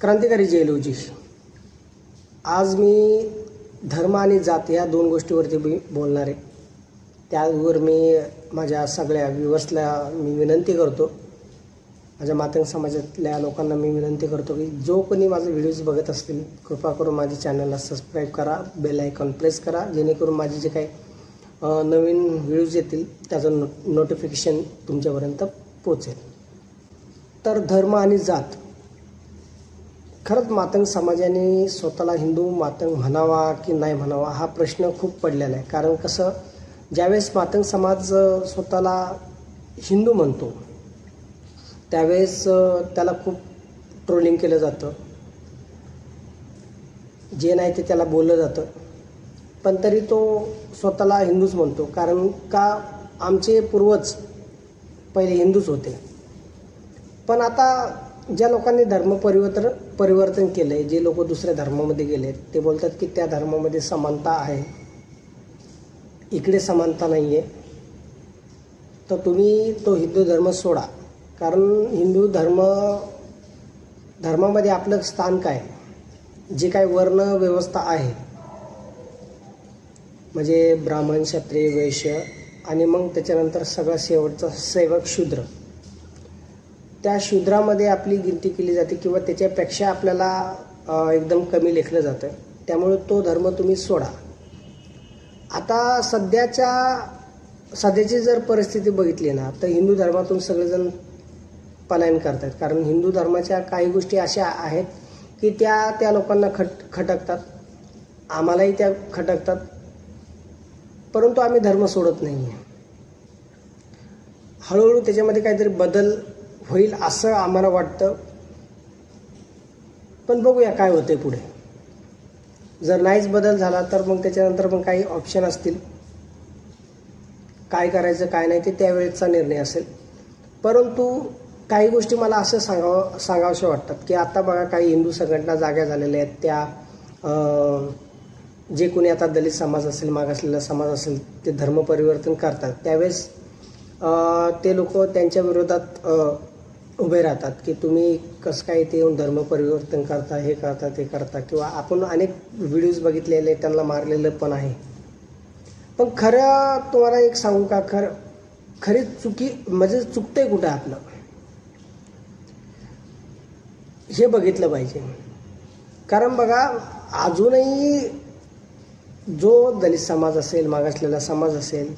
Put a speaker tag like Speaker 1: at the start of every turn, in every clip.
Speaker 1: क्रांतिकारी जयलोजी आज मी धर्म आणि जात या दोन गोष्टीवरती मी बोलणार आहे. त्यावर मी माझ्या सगळ्या विवसला मी विनंती करतो. माझ्या मातंग समाजातल्या लोकांना मी विनंती करतो की जो कोणी माझे व्हिडिओज बघत असतील कृपा करून माझ्या चॅनलला सबस्क्राईब करा बेल आयकॉन प्रेस करा जेणेकरून माझे जे काही नवीन व्हिडिओज येतील त्याचं नो नोटिफिकेशन तुमच्यापर्यंत पोचेल तर धर्म आणि जात खरंच मातंग समाजाने स्वतःला हिंदू मातंग म्हणावा की नाही म्हणावा हा प्रश्न खूप पडलेला आहे. कारण कसं ज्यावेळेस मातंग समाज स्वतःला हिंदू म्हणतो त्यावेळेस त्याला खूप ट्रोलिंग केलं जातं. जे नाही ते त्याला बोललं जातं. पण तरी तो स्वतःला हिंदूच म्हणतो. कारण का आमचे पूर्वज पहिले हिंदूच होते. पण आता ज्या लोकांनी धर्म परिवर्तन परिवर्तन केलं आहे जे लोक दुसऱ्या धर्मामध्ये गेले ते बोलतात की त्या धर्मामध्ये समानता आहे. इकडे समानता नाही आहे तर तुम्ही तो हिंदू धर्म सोडा. कारण हिंदू धर्म धर्मामध्ये आपलं स्थान काय? जे काय वर्ण व्यवस्था आहे. म्हणजे ब्राह्मण क्षत्रिय वैश्य आणि मग त्याच्यानंतर सगळं शेवटचं सेवक शूद्र. त्या शूद्रामध्ये आपली गिनती केली जाते किंवा त्याच्यापेक्षा आपल्याला एकदम कमी लेखलं जातं त्यामुळे तो धर्म तुम्ही सोडा. आता सध्याच्या सध्याची जर परिस्थिती बघितली ना तर हिंदू धर्मातून सगळेजण पलायन करतात. कारण हिंदू धर्माच्या काही गोष्टी अशा आहेत की त्या त्या लोकांना खट खटकतात. आम्हालाही त्या खटकतात. परंतु आम्ही धर्म सोडत नाही आहे हळूहळू त्याच्यामध्ये काहीतरी बदल होईल असं आम्हाला वाटतं. पण बघूया काय होते पुढे. जर नाहीच बदल झाला तर मग त्याच्यानंतर मग काही ऑप्शन असतील. काय करायचं काय नाही ते त्यावेळेचा निर्णय असेल. परंतु काही गोष्टी मला असं सांगावं सांगावशा वाटतात की आता बघा काही हिंदू संघटना जाग्या झालेल्या आहेत. त्या जे कोणी आता दलित समाज असेल मागासलेला समाज असेल ते धर्म परिवर्तन करतात. त्यावेळेस ते लोक त्यांच्या विरोधात उभे राहतात की तुम्ही कसं काय ते येऊन धर्म परिवर्तन करता हे करता ते करता? किंवा आपण अनेक व्हिडिओज बघितलेले त्यांना मारलेलं पण आहे. पण खरं तुम्हाला एक सांगू का? खरं खरी चुकी म्हणजे चुकतंय कुठं आपलं? हे बघितलं पाहिजे. कारण बघा अजूनही जो दलित समाज असेल मागासलेला समाज असेल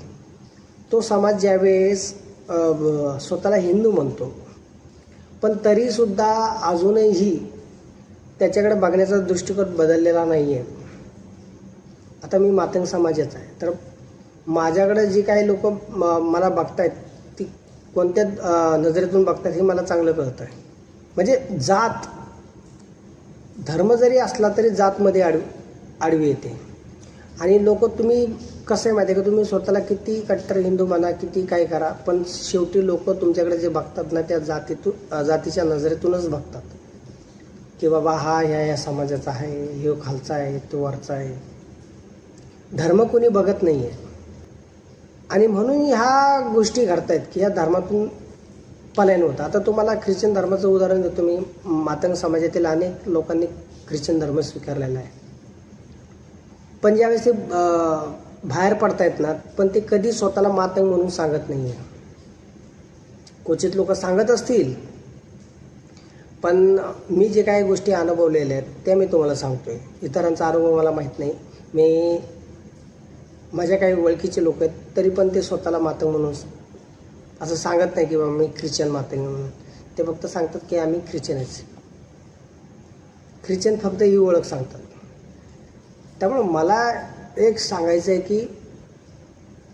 Speaker 1: तो समाज ज्यावेळेस स्वतःला हिंदू म्हणतो पण तरीसुद्धा अजूनही त्याच्याकडे बघण्याचा दृष्टिकोन बदललेला नाही आहे आता मी मातंग समाजाचा आहे. तर माझ्याकडे जी काही लोक मला बघतायत ती कोणत्या नजरेतून बघतात हे मला चांगलं कळतं आहे. म्हणजे जात धर्म जरी असला तरी जातमध्ये आडवी आडवी येते. आणि लोक तुम्ही कसं आहे माहिती आहे का? तुम्ही स्वतःला किती कट्टर हिंदू म्हणा किती काय करा पण शेवटी लोक तुमच्याकडे जे बघतात ना त्या जातीतून जातीच्या नजरेतूनच बघतात. की बाबा हा ह्या या समाजाचा आहे हे खालचा आहे तो वरचा आहे. धर्म कोणी बघत नाही आहे आणि म्हणून ह्या गोष्टी घडतायत की ह्या धर्मातून पलायन होतं. आता तुम्हाला ख्रिश्चन धर्माचं उदाहरण देतो मी. मातंग समाजातील अनेक लोकांनी ख्रिश्चन धर्म स्वीकारलेला आहे. पण ज्यावेळेस ते बाहेर पडतायत ना पण ते कधी स्वतःला मातंग म्हणून सांगत नाही आहे क्वचित लोक सांगत असतील पण मी जे काही गोष्टी अनुभवलेल्या आहेत त्या मी तुम्हाला सांगतो आहे इतरांचा अनुभव मला माहीत नाही. मी माझ्या काही ओळखीचे लोक आहेत तरी पण ते स्वतःला मातंग म्हणून असं सांगत नाही की बाबा मी ख्रिश्चन मातंग म्हणून. ते फक्त सांगतात की आम्ही ख्रिश्चनच ख्रिश्चन फक्त ही ओळख सांगतात. त्यामुळे मला एक सांगायचं आहे की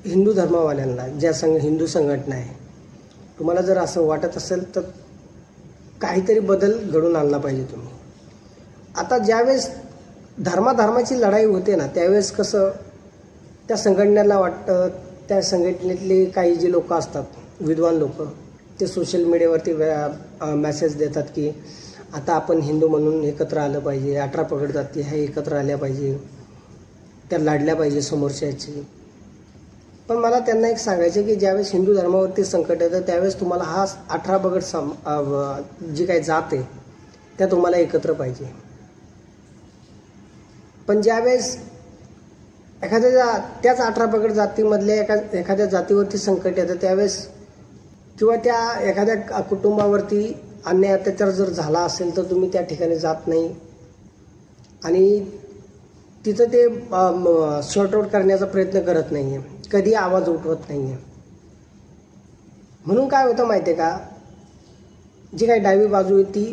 Speaker 1: हिंदू धर्मवाल्यांना ज्या संघ हिंदू संघटना आहे तुम्हाला जर असं वाटत असेल तर काहीतरी बदल घडून आणला पाहिजे तुम्ही. आता ज्यावेळेस धर्माधर्माची लढाई होते ना त्यावेळेस कसं त्या संघटनेला वाटतं त्या संघटनेतले काही जे लोक असतात विद्वान लोक ते सोशल मीडियावरती मेसेज देतात की आता आपण हिंदू म्हणून एकत्र आलं पाहिजे अठरा पकडतात जाती ह्या एकत्र आल्या पाहिजे. त्या लढल्या पाहिजे समोरच्याची. पण मला त्यांना एक सांगायचं की ज्यावेळेस हिंदू धर्मावरती संकट येतं त्यावेळेस तुम्हाला हा अठरा बगड सम जी काही जात आहे त्या तुम्हाला एकत्र पाहिजे. पण ज्यावेळेस एखाद्या जा त्याच अठरा पकड जातीमधल्या एका एखाद्या जातीवरती संकट येतं त्यावेळेस किंवा त्या एखाद्या कुटुंबावरती अन्याय अत्याचार जर झाला असेल तर तुम्ही त्या ठिकाणी जात नाही. आणि तिथं ते शॉर्ट आउट करण्याचा प्रयत्न करत नाही आहे कधी आवाज उठवत नाही आहे म्हणून काय होतं माहिती आहे का? जी काही डावी बाजू आहे ती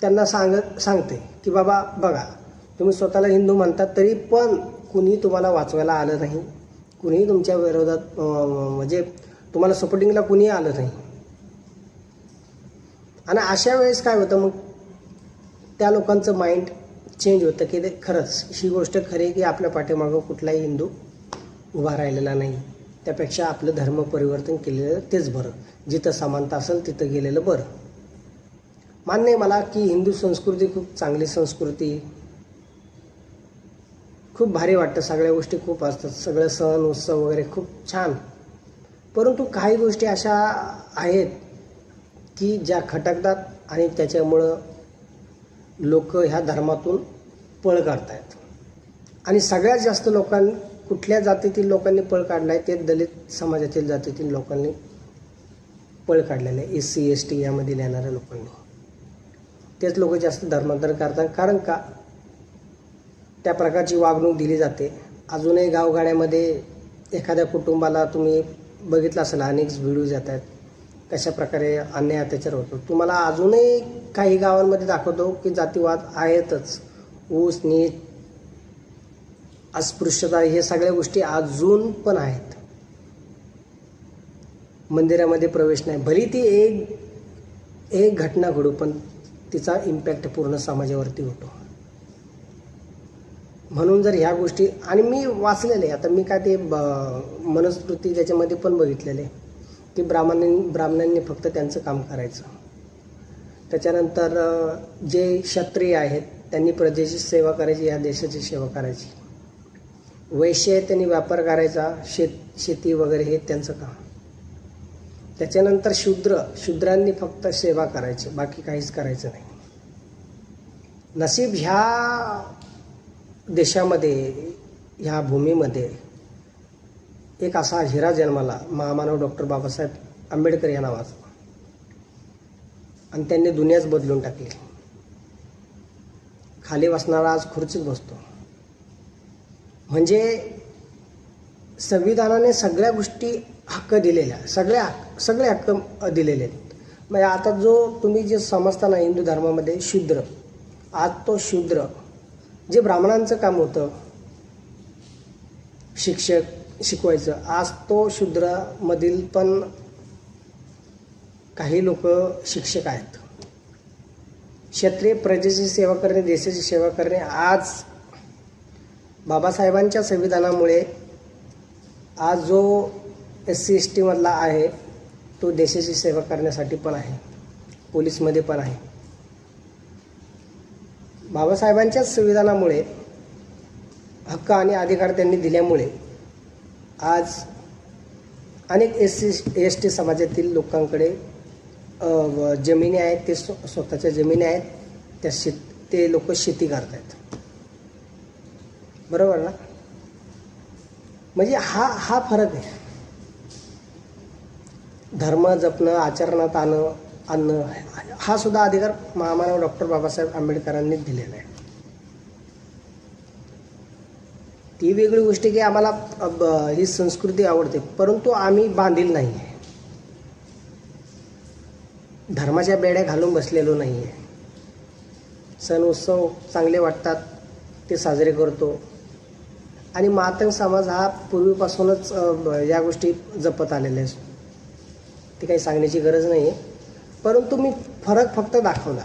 Speaker 1: त्यांना सांगत सांगते की बाबा बघा तुम्ही स्वतःला हिंदू म्हणतात तरी पण कुणी तुम्हाला वाचवायला आलं नाही. कुणीही तुमच्या विरोधात म्हणजे तुम्हाला सपोर्टिंगला कुणीही आलं नाही. आणि अशा वेळेस काय होतं मग? त्या लोकांचं माइंड चेंज होतं की ते खरंच ही गोष्ट खरी की आपल्या पाठीमागं कुठलाही हिंदू उभा राहिलेला नाही. त्यापेक्षा आपलं धर्म परिवर्तन केलेलं तेच बरं. जिथं समानता असेल तिथं गेलेलं बरं. मान्य आहे मला की हिंदू संस्कृती खूप चांगली संस्कृती. खूप भारी वाटतं सगळ्या गोष्टी खूप असतात. सगळे सण उत्सव वगैरे खूप छान. परंतु काही गोष्टी अशा आहेत की ज्या खटकतात आणि त्याच्यामुळं लोक ह्या धर्मातून पळ काढतायत. आणि सगळ्यात जास्त लोकांनी कुठल्या जातीतील लोकांनी पळ काढला आहे ते दलित समाजातील जातीतील लोकांनी पळ काढलेलं आहे. एस सी एस टी यामध्ये येणाऱ्या लोकांनी. तेच लोक जास्त धर्मांतर करतात. कारण का? त्या प्रकारची वागणूक दिली जाते. अजूनही गावगाड्यामध्ये एखाद्या कुटुंबाला तुम्ही बघितलं असेल अनेक व्हिडिओज येत आहेत कशा प्रकारे अन्याय अत्याचार होतो? तुम्हाला अजूनही काही गावांमध्ये दाखवतो की जातीवाद आहेतच. ऊस नीट अस्पृश्यता हे सगळ्या गोष्टी अजून पण आहेत. मंदिरामध्ये प्रवेश नाही. भली ती एक एक घटना घडू पण तिचा इम्पॅक्ट पूर्ण समाजावरती होतो. म्हणून जर ह्या गोष्टी आणि मी वाचलेले आता मी काय ते ब- मनुस्मृती त्याच्यामध्ये पण बघितलेले की ब्राह्मणां ब्राह्मणांनी फक्त त्यांचं काम करायचं. त्याच्यानंतर जे क्षत्रिय आहेत त्यांनी प्रजेची सेवा करायची या देशाची सेवा करायची. वैश्य आहे त्यांनी व्यापार करायचा शेत शेती वगैरे हे त्यांचं काम. त्याच्यानंतर शूद्र शूद्रांनी फक्त सेवा करायची बाकी काहीच करायचं नाही. नशीब ह्या देशामध्ये ह्या भूमीमध्ये एक असा हिरा जन्माला महामानव डॉक्टर बाबासाहेब आंबेडकर या नावाचा. आणि त्यांनी दुनियाच बदलून टाकली. खाली बसणारा आज खुर्चीत बसतो. म्हणजे संविधानाने सगळ्या गोष्टी हक्क दिलेल्या सगळ्या हक्क सगळे हक्क दिलेले आहेत. म्हणजे आता जो तुम्ही जे समजता ना हिंदू धर्मामध्ये शूद्र आज तो शूद्र जे ब्राह्मणांचं काम होतं शिक्षक शिकवायचं. आज तो शूद्रामधील पण काही लोक शिक्षक आहेत. क्षत्रिय प्रजेची सेवा करणे देशाची सेवा करणे आज बाबासाहेबांच्या संविधानामुळे आज जो एस सी एस टीमधला आहे तो देशाची सेवा करण्यासाठी पण आहे. पोलीसमध्ये पण आहे. बाबासाहेबांच्याच संविधानामुळे हक्क आणि अधिकार त्यांनी दिल्यामुळे आज अनेक एस सी एस टी समाजातील लोकांकडे जमिनी आहेत ते स्व स्वतःच्या जमिनी आहेत त्या शेत ते लोक शेती करतायत. बरोबर ना? म्हणजे हा हा फरक आहे. धर्म जपणं आचरणात आणणं आणणं हा सुद्धा अधिकार महामानव डॉक्टर बाबासाहेब आंबेडकरांनी दिलेला आहे. ती वेगळी गोष्ट की आम्हाला ब- ही संस्कृती आवडते परंतु आम्ही बांधील नाही आहे धर्माच्या बेड्या घालून बसलेलो नाही आहे सण उत्सव चांगले वाटतात ते साजरे करतो. आणि मातंग समाज हा पूर्वीपासूनच या गोष्टी जपत आलेल्या आहेत ते काही सांगण्याची गरज नाही आहे परंतु मी फरक फक्त दाखवला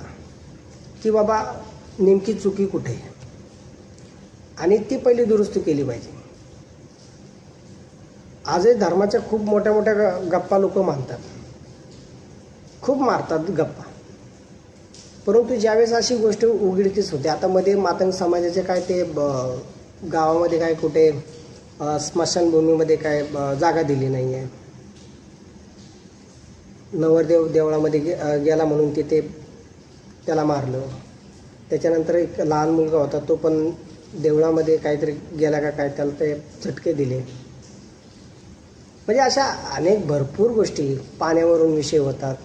Speaker 1: की बाबा नेमकी चुकी कुठे आहे? आणि ती पहिली दुरुस्ती केली पाहिजे. आजही धर्माच्या खूप मोठ्या मोठ्या ग- गप्पा लोक मानतात. खूप मारतात गप्पा. परंतु ज्यावेळेस अशी गोष्ट उघडकीस होते आता मध्ये मातंग समाजाचे काय ते ब- गावामध्ये काय कुठे स्मशानभूमीमध्ये काय जागा दिली नाही आहे नवरदेव देवळामध्ये गे- गेला म्हणून तिथे त्याला मारलं. त्याच्यानंतर एक लहान मुलगा होता तो पण देवळामध्ये काहीतरी गेला का काय त्याला ते झटके दिले. म्हणजे अशा अनेक भरपूर गोष्टी पाण्यावरून विषय होतात.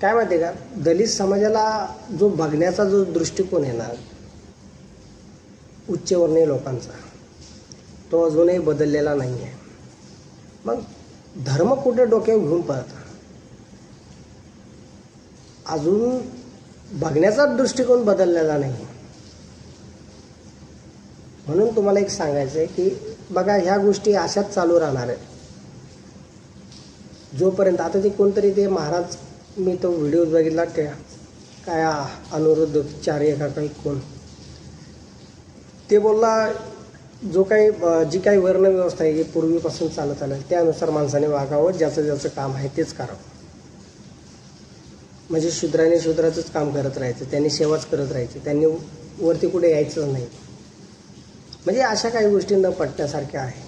Speaker 1: काय माहिती का? दलित समाजाला जो बघण्याचा जो दृष्टिकोन आहे ना उच्चवर्णीय लोकांचा तो अजूनही बदललेला नाही आहे मग धर्म कुठे डोक्यावर घेऊन पळत? अजून बघण्याचा दृष्टिकोन बदललेला नाही म्हणून तुम्हाला एक सांगायचं आहे की बघा ह्या गोष्टी अशाच चालू राहणार आहेत. जोपर्यंत आता ते कोणतरी ते महाराज मी तो व्हिडिओ बघितला त्या काय अनुरुद्ध चार्य का काही कोण? ते बोलला जो काही जी काही वर्णव्यवस्था आहे जी पूर्वीपासून चालत आलं त्यानुसार माणसाने वागावं ज्याचं ज्याचं काम आहे तेच करावं. म्हणजे शूद्राने शूद्राचंच काम करत राहायचं त्यांनी सेवाच करत राहायची त्यांनी वरती कुठे यायचं नाही. म्हणजे अशा काही गोष्टी न पटण्यासारख्या आहे.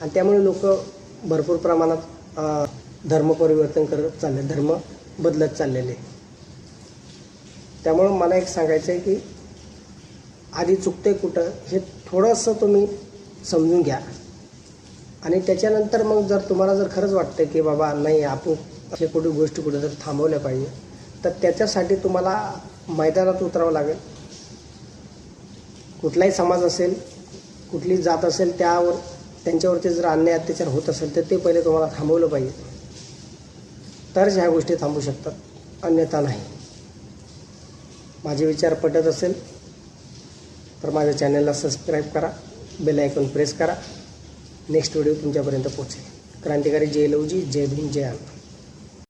Speaker 1: आणि त्यामुळे लोक भरपूर प्रमाणात धर्मपरिवर्तन धर्म परिवर्तन करत चालले धर्म बदलत चाललेले. त्यामुळं मला एक सांगायचं आहे की आधी चुकते कुठं हे थोडंसं तुम्ही समजून घ्या. आणि त्याच्यानंतर मग जर तुम्हाला जर खरंच वाटतं की बाबा नाही आपण हे कुठे गोष्टी कुठे जर थांबवल्या पाहिजे तर त्याच्यासाठी तुम्हाला मैदानात उतरावं लागेल. कुठलाही समाज असेल कुठली जात असेल त्यावर त्यांच्यावरती जर अन्याय अत्याचार होत असेल तर ते पहिले तुम्हाला थांबवलं पाहिजे. तरच ह्या गोष्टी थांबू शकतात. अन्यथा नाही. माझे विचार पटत असेल तर माझ्या चॅनलला सबस्क्राईब करा बेल आयकॉन प्रेस करा. नेक्स्ट व्हिडिओ तुमच्यापर्यंत पोहोचेल. क्रांतिकारी जय लवजी जय भीम जय अन्न